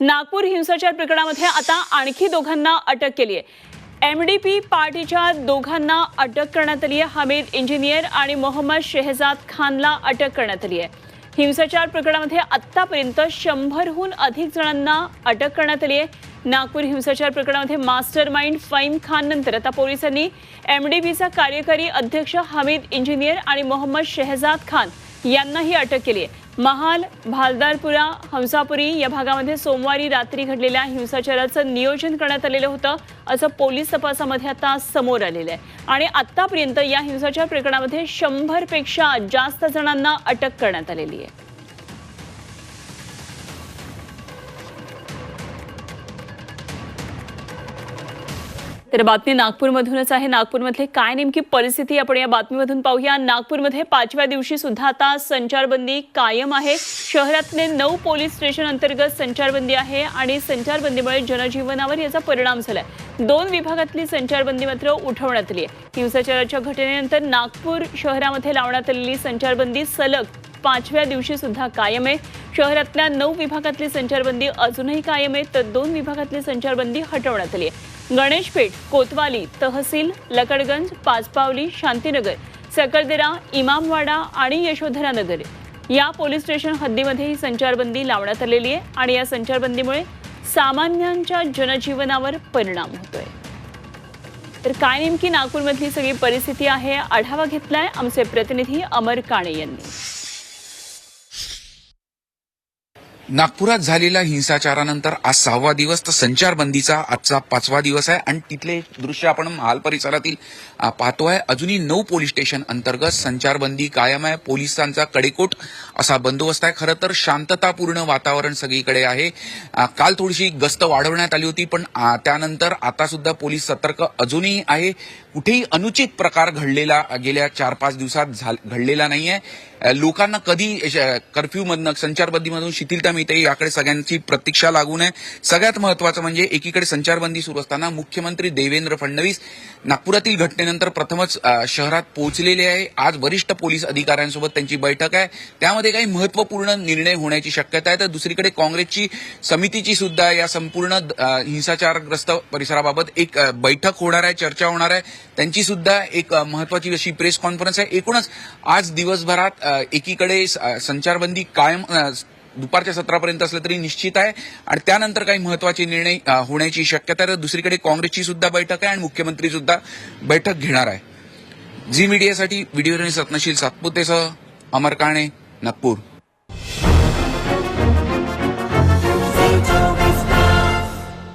नागपूर हिंसाचार प्रकरणामध्ये आता आणखी दोघांना अटक केली आहे. एम डी पी पार्टीच्या दोघांना अटक करण्यात आली आहे. हमीद इंजिनियर आणि मोहम्मद शेहजाद खानला अटक करण्यात आली आहे. हिंसाचार प्रकरणामध्ये आत्तापर्यंत शंभरहून अधिक जणांना अटक करण्यात आली आहे. नागपूर हिंसाचार प्रकरणामध्ये मास्टर माइंड फाईम खान नंतर आता पोलिसांनी एम डी बीचा कार्यकारी अध्यक्ष हमीद इंजिनियर आणि मोहम्मद शेहजाद खान यांनाही अटक केली आहे. महाल भालदारपुरा हंसापुरी या भागामध्ये सोमवारी रात्री घडलेल्या हिंसाचाराचं नियोजन करण्यात आलेलं होतं असं पोलीस तपासामध्ये आता समोर आलेलं आहे. आणि आतापर्यंत या हिंसाचार प्रकरणामध्ये शंभरपेक्षा जास्त जणांना अटक करण्यात आलेली आहे. तर बातमी नागपूरमधूनच आहे. नागपूरमधले काय नेमकी परिस्थिती आपण या बातमीमधून पाहूया. नागपूरमध्ये पाचव्या दिवशी सुद्धा आता संचारबंदी कायम आहे. शहरातले नऊ पोलीस स्टेशन अंतर्गत संचारबंदी आहे आणि संचारबंदीमुळे जनजीवनावर याचा परिणाम झालाय. दोन विभागातली संचारबंदी मात्र उठवण्यात आली आहे. हिंसाचाराच्या घटनेनंतर नागपूर शहरामध्ये लावण्यात आलेली संचारबंदी सलग पाचव्या दिवशी सुद्धा कायम आहे. शहरातल्या नऊ विभागातली संचारबंदी अजूनही कायम आहे. तर दोन विभागातली संचारबंदी हटवण्यात आली आहे. गणेशपेठ कोतवाली तहसील लकडगंज पाचपावली शांतीनगर सकरदेरा इमामवाडा आणि यशोधरा नगर. या पोलीस स्टेशन हद्दीमध्ये ही संचारबंदी लावण्यात आलेली आहे आणि या संचारबंदीमुळे सामान्यांच्या जनजीवनावर परिणाम होतोय. तर काय नेमकी नागपूरमधली सगळी परिस्थिती आहे आढावा घेतलाय आमचे प्रतिनिधी अमर काणे यांनी. नागपुरात झालेल्या हिंसाचारानंतर आज सहावा दिवस तर संचारबंदीचा आजचा पाचवा दिवस आहे. आणि तिथले दृश्य आपण महाल परिसरातील पाहतोय. अजूनही नऊ पोलीस स्टेशन अंतर्गत संचारबंदी कायम आहे. पोलिसांचा कडेकोट असा बंदोबस्त आहे. खरं तर शांततापूर्ण वातावरण सगळीकडे आहे. काल थोडीशी गस्त वाढवण्यात आली होती पण त्यानंतर आता सुद्धा पोलीस सतर्क अजूनही आहे. कुठेही अनुचित प्रकार घडलेला गेल्या चार पाच दिवसात घडलेला नाहीये. लोकांना कधी कर्फ्यू मधनं संचारबंदीमधून शिथिलता मिळते याकडे सगळ्यांची प्रतीक्षा लागून आहे सगळ्यात महत्वाचं म्हणजे एकीकडे संचारबंदी सुरू असताना मुख्यमंत्री देवेंद्र फडणवीस नागपुरातील घटनेनंतर प्रथमच शहरात पोहोचलेले आहे. आज वरिष्ठ पोलीस अधिकाऱ्यांसोबत त्यांची बैठक आहे. त्यामध्ये काही महत्त्वपूर्ण निर्णय होण्याची शक्यता आहे. तर दुसरीकडे काँग्रेसची समितीची सुद्धा या संपूर्ण हिंसाचारग्रस्त परिसराबाबत एक बैठक होणार आहे चर्चा होणार आहे. त्यांची सुद्धा एक महत्वाची अशी प्रेस कॉन्फरन्स आहे. एकूणच आज दिवसभरात एकीकडे संचारबंदी कायम दुपारच्या सत्रापर्यंत असलं तरी निश्चित आहे. आणि त्यानंतर काही महत्त्वाचे निर्णय होण्याची शक्यता आहे. तर दुसरीकडे काँग्रेसची सुद्धा बैठक आहे आणि मुख्यमंत्री सुद्धा बैठक घेणार आहे. झी मीडियासाठी व्हिडिओ रत्नशील सातपुतेसह अमर काणे नागपूर.